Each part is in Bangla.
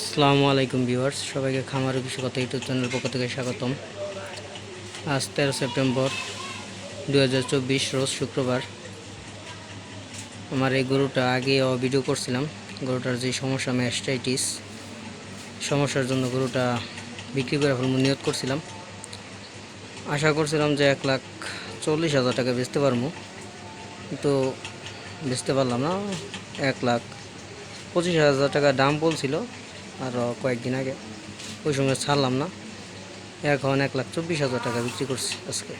আসসালামু আলাইকুম ভিউয়ার্স, সবাইকে খামার কথা ইউটিউব চ্যানেল পক্ষ থেকে স্বাগতম। আজ তেরো সেপ্টেম্বর দু হাজার চব্বিশ, রোজ শুক্রবার। আমার এই গরুটা আগে ভিডিও করছিলাম। গরুটার যে সমস্যা ম্যাস্টাইটিস সমস্যার জন্য গরুটা বিক্রি করে ফেলব নিয়ত করছিলাম। আশা করছিলাম যে এক লাখ চল্লিশ হাজার টাকা বেচতে পারব। তো বেচতে পারলাম না। এক লাখ পঁচিশ হাজার টাকা দাম বলছিল। আর কয়েকদিন আগে। ওই সময় ছাড়লাম না। এখন এক লাখ চব্বিশ হাজার টাকা বিক্রি করছি আজকে।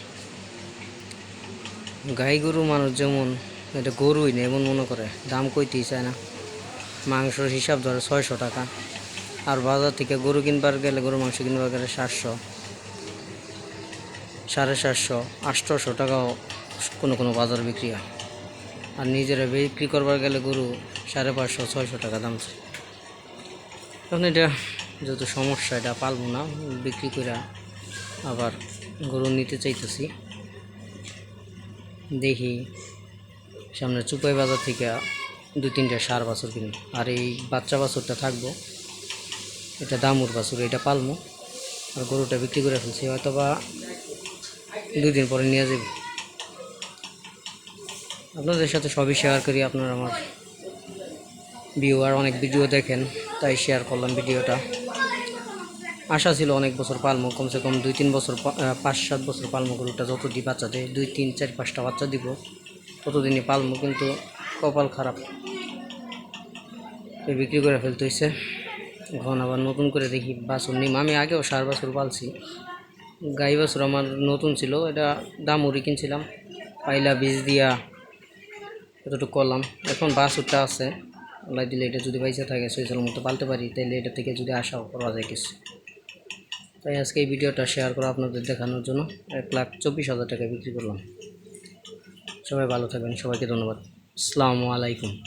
গাই গরু মানুষ যেমন এটা গরুই না, এমন মনে করে। দাম কইতেই চায় না। মাংসর হিসাব ধরে ছয়শো টাকা। আর বাজার থেকে গরু কিনবার গেলে গরু মাংস কিনবার গেলে সাতশো। সাড়ে সাতশো, আটশোশো টাকাও কোনো কোনো বাজার বিক্রি হয়। আর নিজেরা বিক্রি করবার গেলে গরু সাড়ে পাঁচশো, ছয়শো টাকা দাম চায়। এখন এটা যেহেতু সমস্যা, এটা পালবো না। বিক্রি করে আবার গরু নিতে চাইতেছি। দেখি সামনে চুপাই বাজার থেকে দু তিনটা সার বাছুর কিনি। আর এই বাচ্চা বাছুরটা থাকব। এটা দামুর বাছুর, এটা পালমো। আর গরুটা বিক্রি করে ফেলছি হয়তো বা দুই দিন পরে নিয়ে যাবে। আপনাদের সাথে সবই শেয়ার করি, আপনারা আমার ভিউয়ার অনেক ভিডিও দেখেন, তাই শেয়ার করলাম ভিডিওটা। আশা ছিল অনেক বছর পালমো, কমসে কম দুই তিন বছর পাঁচ সাত বছর পালমো গরুটা যত যতদিন বাচ্চা দেয়, দুই তিন চার পাঁচটা বাচ্চা দিব, ততদিনই পালমো, কিন্তু কপাল খারাপ। বিক্রি করে ফেলতে হয়েছে এখন আবার নতুন করে দেখি, বাছুর নিম। আমি আগেও সার বাছুর পালছি। গাই বাছুর আমার নতুন ছিল, এটা দাম উড়ি কিনছিলাম। পাইলা বীজ দিয়া এতটুকু করলাম। এখন বাছুরটা আছে। আল্লাহ দিলে এটা যদি বাইসা থাকে সইসের মতো পালতে পারি তাহলে এটা থেকে যদি আশাও করা যায় কিছু। তাই আজকে এই ভিডিওটা শেয়ার করা আপনাদের দেখানোর জন্য এক লাখ চব্বিশ হাজার টাকা বিক্রি করলাম। সবাই ভালো থাকবেন, সবাইকে ধন্যবাদ। আসসালামু আলাইকুম।